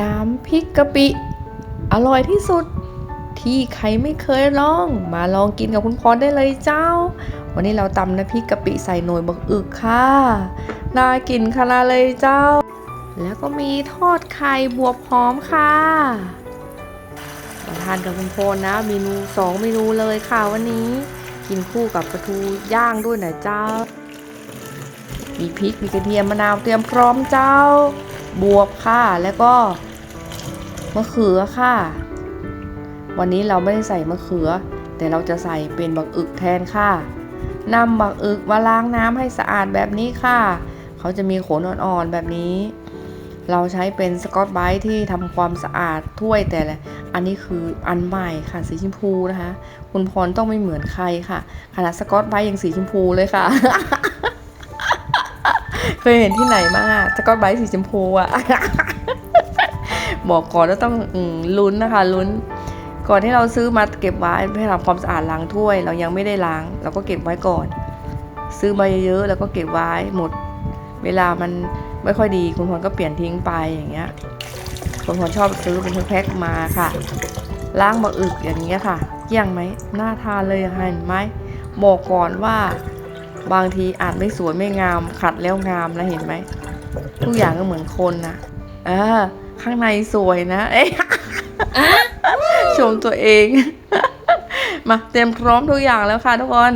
น้ำพริกกะปิ อร่อยที่สุด ที่ใครไม่เคยลอง มาลองกินกับคุณพรได้เลยเจ้า วันนี้เราตำน้ำพริกกะปิใส่หน่วยบักอึกค่ะน่ากินขนาดเลยเจ้า แล้วก็มีทอดไข่บวบหอมค่ะมาทานกับคุณพรนะเมนูสองเมนูเลยค่ะวันนี้ กินคู่กับปลาทูย่างด้วยนะเจ้ามีพริกมีกระเทียมมะนาวเตรียมพร้อมเจ้า บวบค่ะ แล้วก็มะเขือค่ะ วันนี้เราไม่ได้ใส่มะเขือ แต่เราจะใส่เป็นบักอึกแทนค่ะนำบักอึกมาล้างน้ำให้สะอาดแบบนี้ค่ะ เขาจะมีขนอ่อนๆแบบนี้ เราใช้เป็นสกอตไบรท์ที่ทำความสะอาดถ้วยแต่ละอันนี้คืออันใหม่ค่ะสีชมพูนะคะ คุณพรต้องไม่เหมือนใครค่ะขนาดสกอตไบรท์ยังสีชมพูเลยค่ะ เคยเห็นที่ไหนมากสกอตไบสีชมพูอะบอกก่อนว่าต้องอลุ้นนะคะลุ้น ก่อนที่เราซื้อมาเก็บไว้เพื่อทำความสะอาดล้างถ้วย เรายังไม่ได้ล้าง เราก็เก็บไว้ก่อน ซื้อมาเยอะๆแล้วก็เก็บไว้หมด เวลามันไม่ค่อยดีคุณพรก็เปลี่ยนทิ้งไปอย่างเงี้ยคุณพรชอบซื้อเป็นแพ็คมาค่ะ ล้างมาอึกอย่างเงี้ยค่ะเกลี้ยงไหมน่าทานเลยเห็นไหมบอกก่อนว่า บางทีอาจไม่สวยไม่งามขัดแล้วงามนะเห็นไหมทุกอย่างก็เหมือนคนนะเออข้างในสวยนะ เอ๊ะชมตัวเอง มาเตรียมพร้อมทุกอย่างแล้วค่ะทุกคน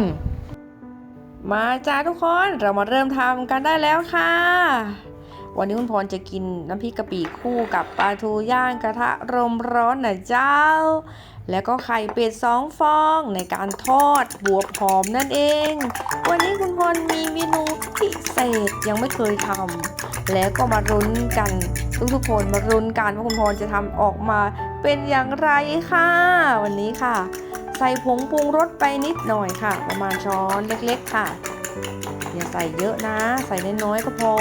มาจ้าทุกคนเรามาเริ่มทำกันได้แล้วค่ะ วันนี้คุณพรจะกินน้ำพริกกะปิคู่กับปลาทูย่างกระทะรมร้อนนะเจ้า แล้วก็ไข่เป็ดสองฟองในการทอดบวบหอมนั่นเอง วันนี้คุณพรมีเมนูพิเศษยังไม่เคยทำแล้วก็มารุ้นกันทุกๆคนมารุ้นกันว่าคุณพรจะทำออกมาเป็นอย่างไรค่ะ วันนี้ค่ะ ใส่ผงปรุงรสไปนิดหน่อยค่ะ ประมาณช้อนเล็กๆค่ะอย่าใส่เยอะนะ ใส่น้อยๆก็พอ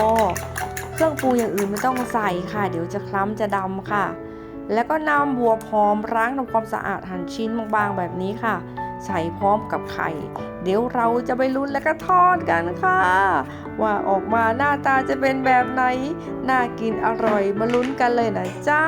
เครื่องปรุงอย่างอื่นไม่ต้องใส่ค่ะ เดี๋ยวจะคล้ำจะดำค่ะ แล้วก็นำบัวพร้อมล้างทำความสะอาดหั่นชิ้นบางๆแบบนี้ค่ะ ใส่พร้อมกับไข่ เดี๋ยวเราจะไปลุ้นแล้วก็ทอดกันค่ะ ว่าออกมาหน้าตาจะเป็นแบบไหน น่ากินอร่อยมาลุ้นกันเลยนะเจ้า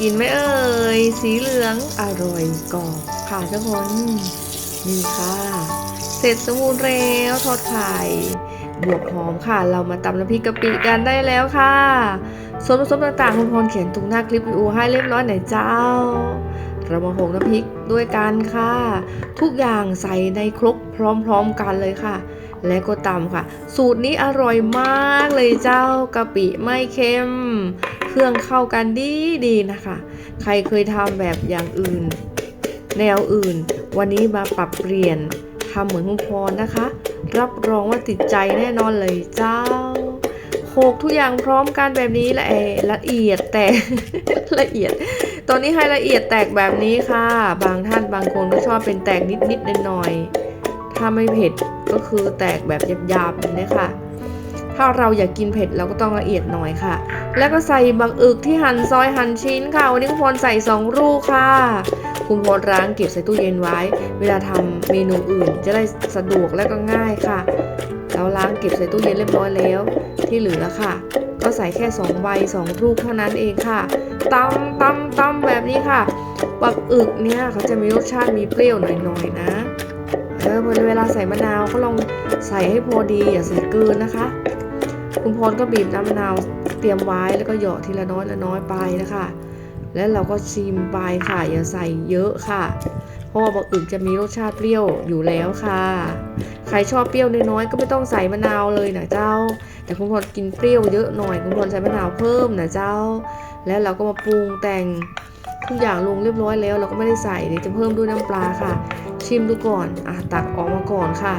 กินไหมเอ่ย สีเหลืองอร่อยกรอบค่ะทุกคน นี่ค่ะ เสร็จสมบูรณ์แล้วทอดไข่บวบหอมค่ะ เรามาตำน้ำพริกกะปิกันได้แล้วค่ะ ส่วนผสมต่างๆคุณพรเขียนตรงหน้าคลิปวิดีโอให้เรียบร้อยไหนเจ้า เรามาโขลกน้ำพริกด้วยกันค่ะ ทุกอย่างใส่ในครกพร้อมๆกันเลยค่ะ และก็ตำค่ะ สูตรนี้อร่อยมากเลยเจ้ากะปิไม่เค็ม เครื่องเข้ากันดีดีนะคะ ใครเคยทำแบบอย่างอื่น แนวอื่น วันนี้มาปรับเปลี่ยนทำเหมือนคุณพรนะคะ รับรองว่าติดใจแน่นอนเลยเจ้าโขกทุกอย่างพร้อมกันแบบนี้ละเอละเอียดแต่ละเอียดตอนนี้ให้ละเอียดแตกแบบนี้ค่ะ บางท่านบางคนก็ชอบเป็นแตกนิดๆหน่อยๆ ถ้าไม่เผ็ดก็คือแตกแบบหยาบๆแบบนี้ค่ะ ถ้าเราอยากกินเผ็ดเราก็ต้องละเอียดหน่อยค่ะ แล้วก็ใส่บักอึกที่หั่นซอยหั่นชิ้นค่ะ วันนี้คุณพรใส่สองลูกค่ะ คุณพรล้างเก็บใส่ตู้เย็นไว้ เวลาทำเมนูอื่นจะได้สะดวกและก็ง่ายค่ะเราล้างเก็บใส่ตู้เย็นเรียบร้อยแล้ว ที่เหลือค่ะ ก็ใส่แค่2ใบ2ลูกเท่านั้นเองค่ะตำตำตำแบบนี้ค่ะบักอึกเนี่ยเขาจะมีรสชาติมีเปรี้ยวหน่อยๆนะ ออเวลาใส่มะนาวก็ลองใส่ให้พอดีอย่าใส่เกินนะคะ คุณพรก็บีบน้ำมะนาวเตรียมไว้แล้วก็หยาะทีละน้อยละน้อยไปนะคะ แล้วเราก็ชิมไปค่ะอย่าใส่เยอะค่ะ เพราะว่าบักอึกจะมีรสชาติเปรี้ยวอยู่แล้วค่ะ ใครชอบเปรี้ยวน้อยๆก็ไม่ต้องใส่มะนาวเลยนะเจ้า แต่คุณพรกินเปรี้ยวเยอะหน่อยคุณพรใส่มะนาวเพิ่มนะเจ้า แล้วเราก็มาปรุงแต่ง ทุกอย่างลงเรียบร้อยแล้ว เราก็ไม่ได้ใส่เดี๋ยวจะเพิ่มด้วยน้ำปลาค่ะ ชิมดูก่อนอะตักออกมาก่อนค่ะ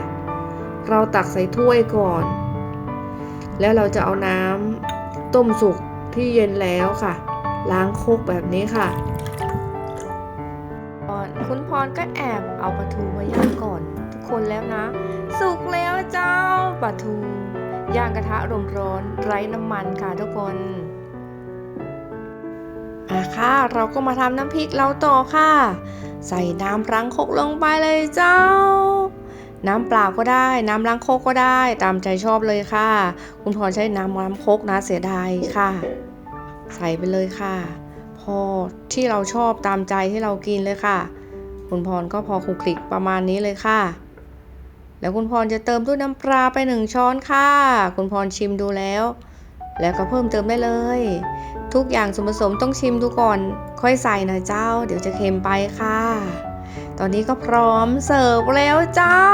เราตักใส่ถ้วยก่อน แล้วเราจะเอาน้ำต้มสุกที่เย็นแล้วค่ะ ล้างโคกแบบนี้ค่ะคุณพรก็แอบเอาปลาทูมาย่างก่อน ทุกคนแล้วนะ สุกแล้วเจ้าปลาทูย่างกระทะลมร้อนไร้น้ำมันค่ะทุกคน อะค่ะ เราก็มาทำน้ำพริกเราต่อค่ะ ใส่น้ำล้างคกลงไปเลยเจ้า น้ำเปล่าก็ได้ น้ำล้างคกก็ได้ ตามใจชอบเลยค่ะ คุณพรใช้น้ำล้างคกนะเสียดายค่ะ ใส่ไปเลยค่ะ พอที่เราชอบตามใจที่เรากินเลยค่ะ คุณพรก็พอคลุกคลิกประมาณนี้เลยค่ะแล้วคุณพรจะเติมด้วยน้ำปลาไปหนึ่งช้อนค่ะ คุณพรชิมดูแล้ว แล้วก็เพิ่มเติมได้เลย ทุกอย่างส่วนผสมต้องชิมดูก่อน ค่อยใส่นะเจ้า เดี๋ยวจะเค็มไปค่ะ ตอนนี้ก็พร้อมเสิร์ฟแล้วเจ้า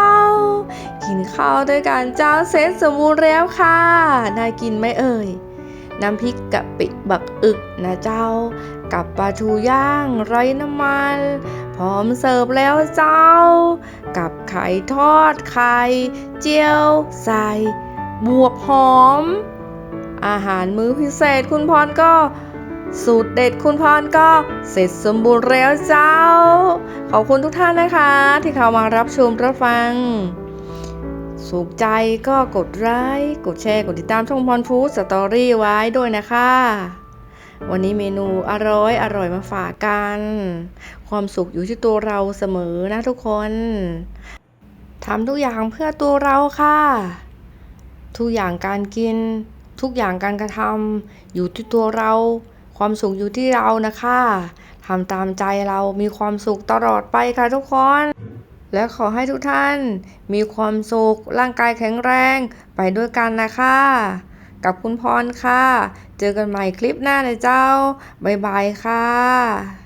กินข้าวด้วยกันเจ้าเซตสมบูรณ์แล้วค่ะน่ากินไหมเอ่ยน้ำพริกกะปิบักอึกนะเจ้า กับปลาทูย่างไร้น้ำมัน พร้อมเสิร์ฟแล้วเจ้า กับไข่ทอดไข่เจียวใส่บวบหอม อาหารมื้อพิเศษคุณพรก็สูตรเด็ดคุณพรก็เสร็จสมบูรณ์แล้วเจ้า ขอบคุณทุกท่านนะคะ ที่เข้ามารับชมรับฟัง สุขใจก็กดไลค์กดแชร์ กดติดตามช่องพรฟู้ดสตอรี่ไว้ด้วยนะคะ วันนี้เมนูอร่อยอร่อยมาฝากกัน ความสุขอยู่ที่ตัวเราเสมอนะทุกคนทำทุกอย่างเพื่อตัวเราค่ะ ทุกอย่างการกิน ทุกอย่างการกระทำอยู่ที่ตัวเรา ความสุขอยู่ที่เรานะคะทำตามใจเรามีความสุขตลอดไปค่ะทุกคน และขอให้ทุกท่าน มีความสุข ร่างกายแข็งแรงไปด้วยกันนะคะ กับคุณพรค่ะ เจอกันใหม่คลิปหน้าเลยเจ้า บ๊ายบายค่ะ